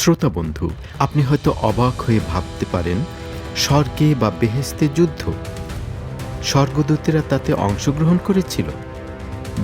শ্রোতা বন্ধু, আপনি হয়তো অবাক হয়ে ভাবতে পারেন, স্বর্গে বা বেহেস্তে যুদ্ধ। স্বর্গদূতেরা তাতে অংশগ্রহণ করেছিল।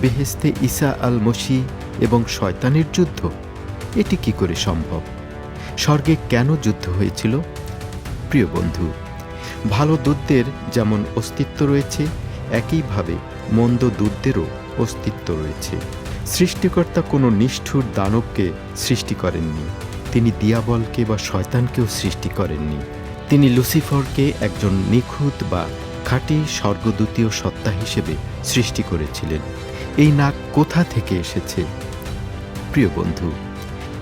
বেহেস্তে ঈসা আল মসি এবং শয়তানের যুদ্ধ। এটি কি করে সম্ভব? স্বর্গে কেন যুদ্ধ হয়েছিল? প্রিয় বন্ধু, ভালো দূতদের যেমন অস্তিত্ব রয়েছে, একইভাবে মন্দ দূতদেরও অস্তিত্ব রয়েছে। সৃষ্টিকর্তা কোনো নিষ্ঠুর দানবকে সৃষ্টি করেননি। তিনি দিয়াবলকে বা শয়তানকেও সৃষ্টি করেননি। তিনি লুসিফরকে একজন নিখুঁত বা খাঁটি স্বর্গদূতীয় সত্তা হিসেবে সৃষ্টি করেছিলেন। এই নাক কোথা থেকে এসেছে? প্রিয় বন্ধু,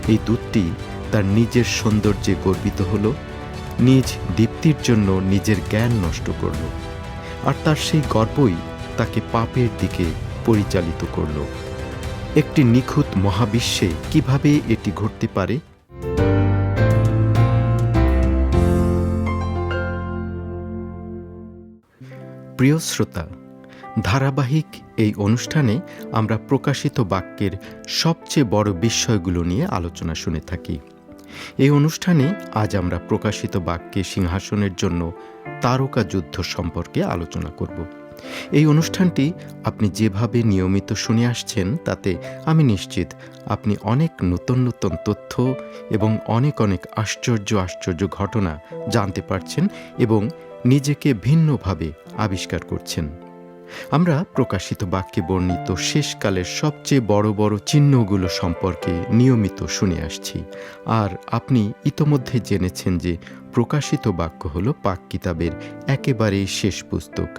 এই দূতটি তার নিজের সৌন্দর্যে গর্বিত হল, নিজ দীপ্তির জন্য নিজের জ্ঞান নষ্ট করল, আর তার সেই গর্বই তাকে পাপের দিকে পরিচালিত করল। একটি নিখুঁত মহাবিশ্বে কীভাবে এটি ঘটতে পারে? প্রিয় শ্রোতা, ধারাবাহিক এই অনুষ্ঠানে আমরা প্রকাশিত বাক্যের সবচেয়ে বড় বিষয়গুলো নিয়ে আলোচনা শুনে থাকি। এই অনুষ্ঠানে আজ আমরা প্রকাশিত বাক্যে সিংহাসনের জন্য তারকা যুদ্ধ সম্পর্কে আলোচনা করব। এই অনুষ্ঠানটি আপনি যেভাবে নিয়মিত শুনে আসছেন, তাতে আমি নিশ্চিত আপনি অনেক নতুন নতুন তথ্য এবং অনেক অনেক আশ্চর্য আশ্চর্য ঘটনা জানতে পারছেন এবং নিজেকে ভিন্নভাবে আবিষ্কার করছেন। আমরা প্রকাশিত বাক্যে বর্ণিত শেষকালের সবচেয়ে বড় বড় চিহ্নগুলো সম্পর্কে নিয়মিত শুনে আসছি। আর আপনি ইতোমধ্যে জেনেছেন যে প্রকাশিত বাক্য হল পাক কিতাবের একেবারেই শেষ পুস্তক,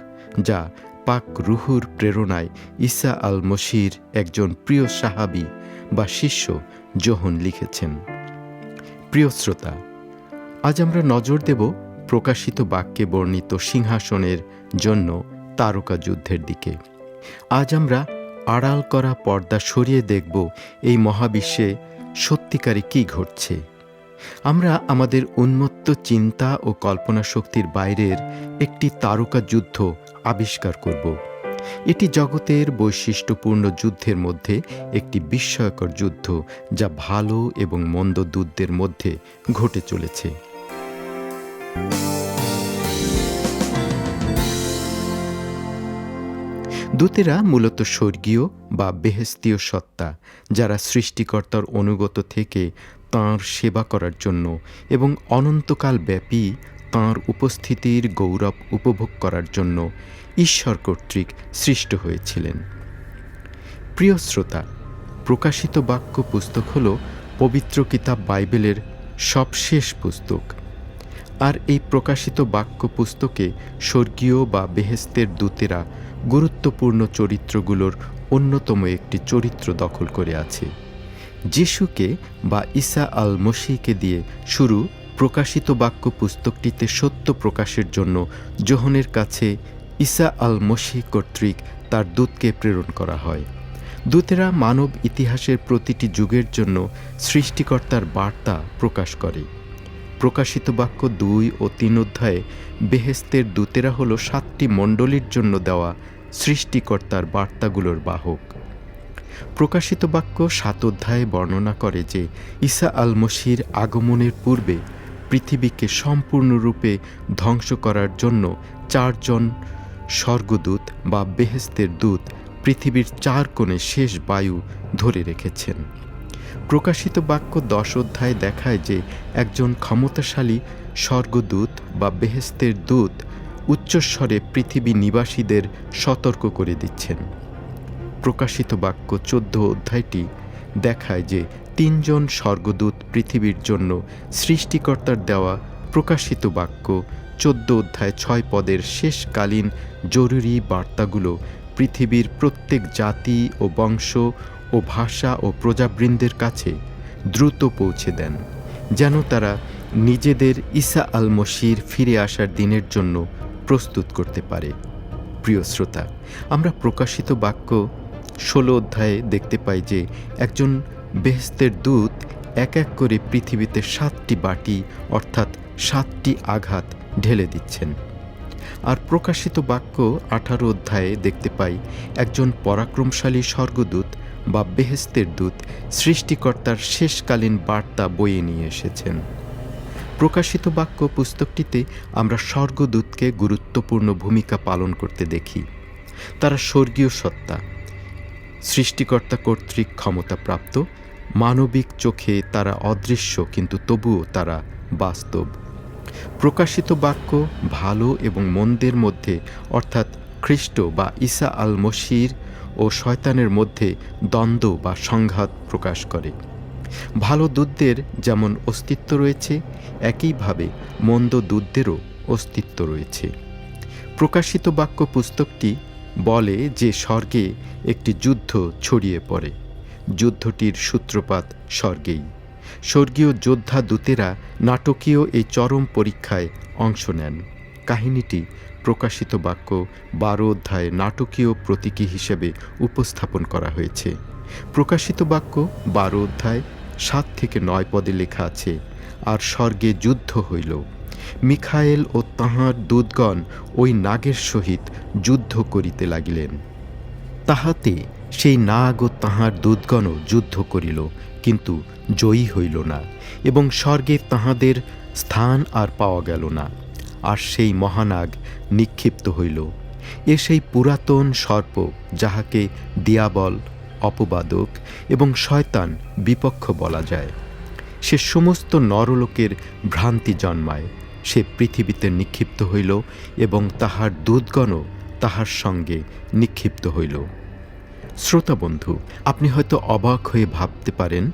যা পাক রুহুর প্রেরণায় ঈসা আল মসির একজন প্রিয় সাহাবি বা শিষ্য জোহন লিখেছেন। প্রিয় শ্রোতা, আজ আমরা নজর দেব প্রকাশিত বাক্যে বর্ণিত সিংহাসনের জন্য তারকা যুদ্ধের দিকে। আজ আমরা আড়াল করা পর্দা সরিয়ে দেখব এই মহাবিশ্বে সত্যিকারে কি ঘটছে। আমরা আমাদের উন্মত্ত চিন্তা ও কল্পনা শক্তির বাইরের একটি তারকা যুদ্ধ আবিষ্কার করব। এটি জগতের বৈশিষ্ট্যপূর্ণ যুদ্ধের মধ্যে একটি বিস্ময়কর যুদ্ধ যা ভালো এবং মন্দ দূতদের মধ্যে ঘটে চলেছে। দূতেরা মূলত স্বর্গীয় বা বেহেস্তীয় সত্তা, যারা সৃষ্টিকর্তার অনুগত থেকে তাঁর সেবা করার জন্য এবং অনন্তকাল ব্যাপী তাঁর উপস্থিতির গৌরব উপভোগ করার জন্য ঈশ্বর কর্তৃক সৃষ্ট হয়েছিলেন। প্রিয় শ্রোতা, প্রকাশিত বাক্য পুস্তক হল পবিত্র কিতাব বাইবেলের সবশেষ পুস্তক। আর এই প্রকাশিত বাক্য পুস্তকে স্বর্গীয় বা বেহেস্তের দূতেরা গুরুত্বপূর্ণ চরিত্রগুলোর অন্যতম একটি চরিত্র দখল করে আছে। যিশুকে বা ঈসা আল মসিকে দিয়ে শুরু প্রকাশিত বাক্য পুস্তকটিতে সত্য প্রকাশের জন্য জোহনের কাছে ঈসা আল মসি কর্তৃক তার দূতকে প্রেরণ করা হয়। দূতেরা মানব ইতিহাসের প্রতিটি যুগের জন্য সৃষ্টিকর্তার বার্তা প্রকাশ করে। প্রকাশিত বাক্য দুই ও তিন অধ্যায়ে বেহেস্তের দূতেরা হল সাতটি মণ্ডলীর জন্য দেওয়া সৃষ্টিকর্তার বার্তাগুলোর বাহক। প্রকাশিত বাক্য সাত অধ্যায়ে বর্ণনা করে যে ঈসা আল মসির আগমনের পূর্বে পৃথিবীকে সম্পূর্ণরূপে ধ্বংস করার জন্য চারজন স্বর্গদূত বা বেহেস্তের দূত পৃথিবীর চার কোণে শেষ বায়ু ধরে রেখেছেন। প্রকাশিত বাক্য দশ অধ্যায় দেখায় যে একজন ক্ষমতাশালী, স্বর্গদূত বা বেহেস্তের দূত উচ্চস্বরে পৃথিবী নিবাসীদের সতর্ক করে দিচ্ছেন। প্রকাশিত বাক্য চোদ্দ অধ্যায়টি দেখায় যে তিনজন স্বর্গদূত পৃথিবীর জন্য সৃষ্টিকর্তার দেওয়া প্রকাশিত বাক্য চোদ্দ অধ্যায় ছয় পদের শেষকালীন জরুরি বার্তাগুলো পৃথিবীর প্রত্যেক জাতি ও বংশ ও ভাষা ও প্রজাবৃন্দের কাছে দ্রুত পৌঁছে দেন, যেন তারা নিজেদের ঈসা আল মসির ফিরে আসার দিনের জন্য প্রস্তুত করতে পারে। প্রিয় শ্রোতা, আমরা প্রকাশিত বাক্য ষোলো অধ্যায়ে দেখতে পাই যে একজন বেহেস্তের দূত এক এক করে পৃথিবীতে সাতটি বাটি, অর্থাৎ সাতটি আঘাত ঢেলে দিচ্ছেন। আর প্রকাশিত বাক্য আঠারো অধ্যায়ে দেখতে পাই, একজন পরাক্রমশালী স্বর্গদূত বা বেহেস্তের দূত সৃষ্টিকর্তার শেষকালীন বার্তা বয়ে নিয়ে এসেছেন। প্রকাশিত বাক্য পুস্তকটিতে আমরা স্বর্গদূতকে গুরুত্বপূর্ণ ভূমিকা পালন করতে দেখি। তারা স্বর্গীয় সত্তা, সৃষ্টিকর্তা কর্তৃক ক্ষমতাপ্রাপ্ত, মানবিক চোখে তারা অদৃশ্য, কিন্তু তবুও তারা বাস্তব। প্রকাশিত বাক্য ভালো এবং মন্দের মধ্যে, অর্থাৎ খ্রিস্ট বা ঈসা আল মসির ও শয়তানের মধ্যে দ্বন্দ্ব বা সংঘাত প্রকাশ করে। ভালো দুধদের যেমন অস্তিত্ব রয়েছে, একইভাবে মন্দ দুধদেরও অস্তিত্ব রয়েছে। প্রকাশিত বাক্য পুস্তকটি বলে যে স্বর্গে একটি যুদ্ধ ছড়িয়ে পড়ে। যুদ্ধটির সূত্রপাত স্বর্গেই। স্বর্গীয় যোদ্ধা দূতেরা নাটকীয় এই চরম পরীক্ষায় অংশ নেন। কাহিনীটি প্রকাশিত বাক্য বারো অধ্যায়ে নাটকীয় প্রতীকী হিসেবে উপস্থাপন করা হয়েছে। প্রকাশিত বাক্য বারো অধ্যায় সাত থেকে নয় পদে লেখা আছে, আর স্বর্গে যুদ্ধ হইল। মিখায়েল ও তাহার দুধগণ ওই নাগের সহিত যুদ্ধ করিতে লাগিলেন। তাহাতে সেই নাগ ও তাহার দুধগণও যুদ্ধ করিল, কিন্তু জয়ী হইল না এবং স্বর্গে তাহাদের স্থান আর পাওয়া গেল না। আর সেই মহানাগ নিক্ষিপ্ত হইল। এ সেই পুরাতন সর্প যাহাকে দিয়াবল, অপবাদক এবং শয়তান বিপক্ষ বলা যায়। সে সমস্ত নরলোকের ভ্রান্তি জন্মায়, সে পৃথিবীতে নিক্ষিপ্ত হইল এবং তাহার দুধগণও তাহার সঙ্গে নিক্ষিপ্ত হইল। শ্রোতা বন্ধু, আপনি হয়তো অবাক হয়ে ভাবতে পারেন,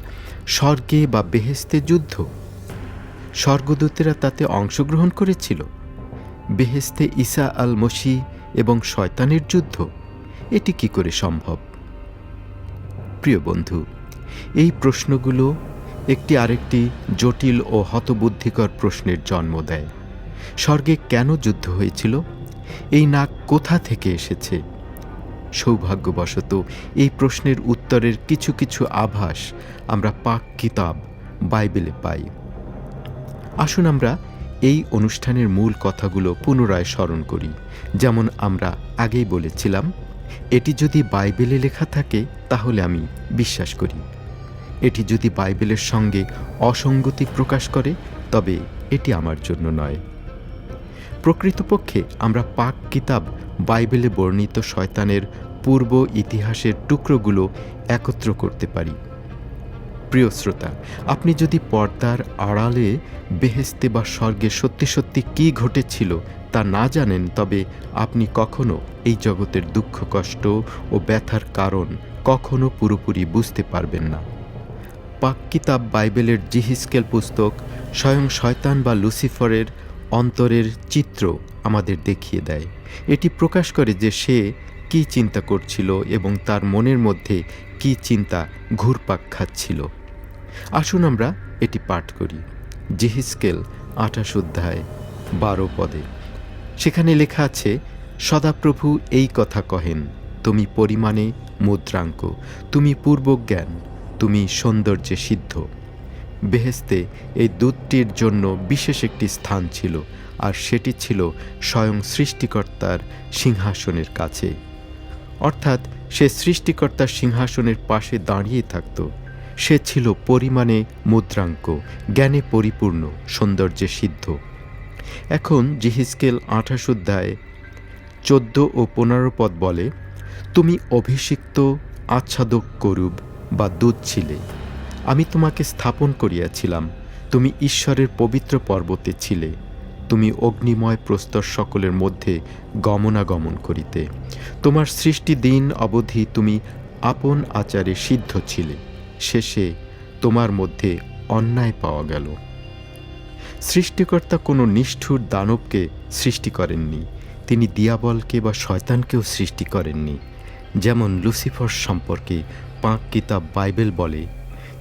স্বর্গে বা বেহেস্তে যুদ্ধ? স্বর্গদূতেরা তাতে অংশগ্রহণ করেছিল? বেহেস্তে ঈসা আল মসি এবং শয়তানের যুদ্ধ। এটি কি করে সম্ভব? প্রিয় বন্ধু, এই প্রশ্নগুলো একটি আরেকটি জটিল ও হতবুদ্ধিকর প্রশ্নের জন্ম দেয়। স্বর্গে কেন যুদ্ধ হয়েছিল? এই নাক কোথা থেকে এসেছে? সৌভাগ্যবশত এই প্রশ্নের উত্তরের কিছু কিছু আভাস আমরা পাক কিতাব, বাইবেলে পাই। আসুন আমরা এই অনুষ্ঠানের মূল কথাগুলো পুনরায় স্মরণ করি। যেমন আমরা আগেই বলেছিলাম, এটি যদি বাইবেলে লেখা থাকে, তাহলে আমি বিশ্বাস করি। এটি যদি বাইবেলের সঙ্গে অসঙ্গতি প্রকাশ করে, তবে এটি আমার জন্য নয়। প্রকৃতপক্ষে আমরা পাক কিতাব বাইবেলে বর্ণিত শয়তানের পূর্ব ইতিহাসের টুকরোগুলো একত্র করতে পারি। প্রিয় শ্রোতা, আপনি যদি পর্দার আড়ালে বেহেস্তে বা স্বর্গে সত্যি সত্যি কী ঘটেছিল তা না জানেন, তবে আপনি কখনো এই জগতের দুঃখ, কষ্ট ও ব্যথার কারণ কখনো পুরোপুরি বুঝতে পারবেন না। পাক কিতাব বাইবেলের জিহিসকেল পুস্তক স্বয়ং শয়তান বা লুসিফরের অন্তরের চিত্র আমাদের দেখিয়ে দেয়। এটি প্রকাশ করে যে সে কি চিন্তা করছিল এবং তার মনের মধ্যে কি চিন্তা ঘুরপাক খাচ্ছিল। আসুন আমরা এটি পাঠ করি। জিহিসকেল আঠাশ অধ্যায়, বারো পদে। সেখানে লেখা আছে, সদাপ্রভু এই কথা কহেন, তুমি পরিমাণে মুদ্রাঙ্ক, তুমি পূর্বজ্ঞান, তুমি সৌন্দর্যে সিদ্ধ। বেহেস্তে এই দুধটির জন্য বিশেষ একটি স্থান ছিল, আর সেটি ছিল স্বয়ং সৃষ্টিকর্তার সিংহাসনের কাছে। অর্থাৎ সে সৃষ্টিকর্তার সিংহাসনের পাশে দাঁড়িয়ে থাকত। সে ছিল পরিমাণে মুদ্রাঙ্ক, জ্ঞানে পরিপূর্ণ, সৌন্দর্যে সিদ্ধ। এখন জিহিসকেল আঠাশ অধ্যায় চোদ্দ ও পনেরো পদ বলে, তুমি অভিষিক্ত, আচ্ছাদক করুব বা দুধ ছিলে। আমি তোমাকে স্থাপন করিয়াছিলাম। তুমি ঈশ্বরের পবিত্র পর্বতে ছিলে। তুমি অগ্নিময় প্রস্তর সকলের মধ্যে গমনাগমন করিতে। তোমার সৃষ্টি দিন অবধি তুমি আপন আচারে সিদ্ধ ছিলে। শেষে তোমার মধ্যে অন্যায় পাওয়া গেল। সৃষ্টিকর্তা কোনো নিষ্ঠুর দানবকে সৃষ্টি করেননি, তিনি দিয়াবলকে বা শয়তানকেও সৃষ্টি করেননি। যেমন লুসিফর সম্পর্কে পাঁক কিতাব বাইবেল বলে,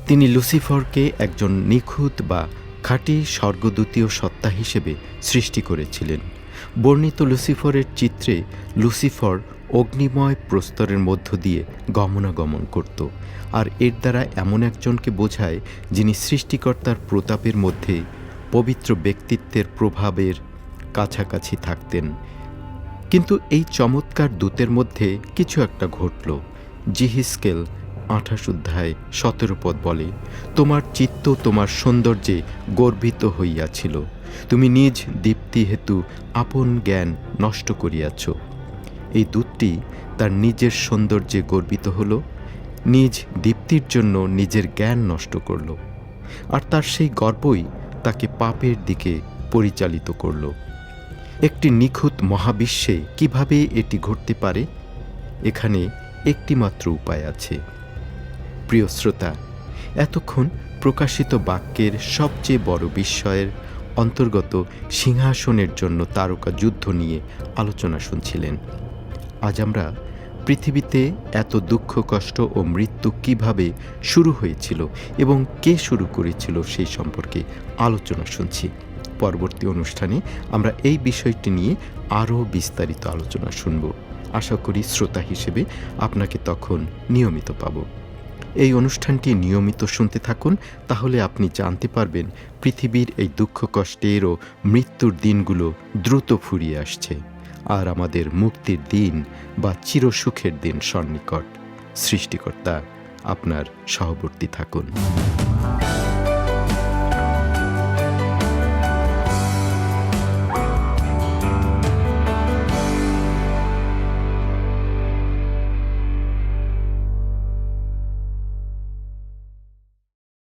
তিনি লুসিফরকে একজন নিখুঁত বা খাঁটি স্বর্গদূতীয় সত্তা হিসেবে সৃষ্টি করেছিলেন। বর্ণিত লুসিফরের চিত্রে লুসিফর অগ্নিময় প্রস্তরের মধ্য দিয়ে গমনাগমন করত, আর এর দ্বারা এমন একজনকে বোঝায় যিনি সৃষ্টিকর্তার প্রতাপের মধ্যে পবিত্র ব্যক্তিত্বের প্রভাবের কাছাকাছি থাকতেন। কিন্তু এই চমৎকার দূতের মধ্যে কিছু একটা ঘটল। জিহিসকেল আঠাশ অধ্যায় সতেরো পদ বলে, তোমার চিত্ত তোমার সৌন্দর্যে গর্বিত হইয়াছিল। তুমি নিজ দীপ্তি হেতু আপন জ্ঞান নষ্ট করিয়াছ। এই দূতটি তার নিজের সৌন্দর্যে গর্বিত হল, নিজ দীপ্তির জন্য নিজের জ্ঞান নষ্ট করল, আর তার সেই গর্বই তাকে পাপের দিকে পরিচালিত করল। একটি নিখুঁত মহাবিশ্বে কীভাবে এটি ঘটতে পারে? এখানে একটিমাত্র উপায় আছে। প্রিয় শ্রোতা, এতক্ষণ প্রকাশিত বাক্যের সবচেয়ে বড় বিস্ময়ের অন্তর্গত সিংহাসনের জন্য তারকা যুদ্ধ নিয়ে আলোচনা শুনছিলেন। আজ আমরা পৃথিবীতে এত দুঃখ, কষ্ট ও মৃত্যু কীভাবে শুরু হয়েছিল এবং কে শুরু করেছিল সেই সম্পর্কে আলোচনা শুনছি। পরবর্তী অনুষ্ঠানে আমরা এই বিষয়টি নিয়ে আরও বিস্তারিত আলোচনা শুনব। আশা করি শ্রোতা হিসেবে আপনাকে তখন নিয়মিত পাব। এই অনুষ্ঠানটি নিয়মিত শুনতে থাকুন, তাহলে আপনি জানতে পারবেন পৃথিবীর এই দুঃখ, কষ্টের ও মৃত্যুর দিনগুলো দ্রুত ফুরিয়ে আসছে। আর আমাদের মুক্তির দিন বা চিরসুখের দিন সন্নিকট। সৃষ্টিকর্তা আপনার সহবর্তী থাকুন।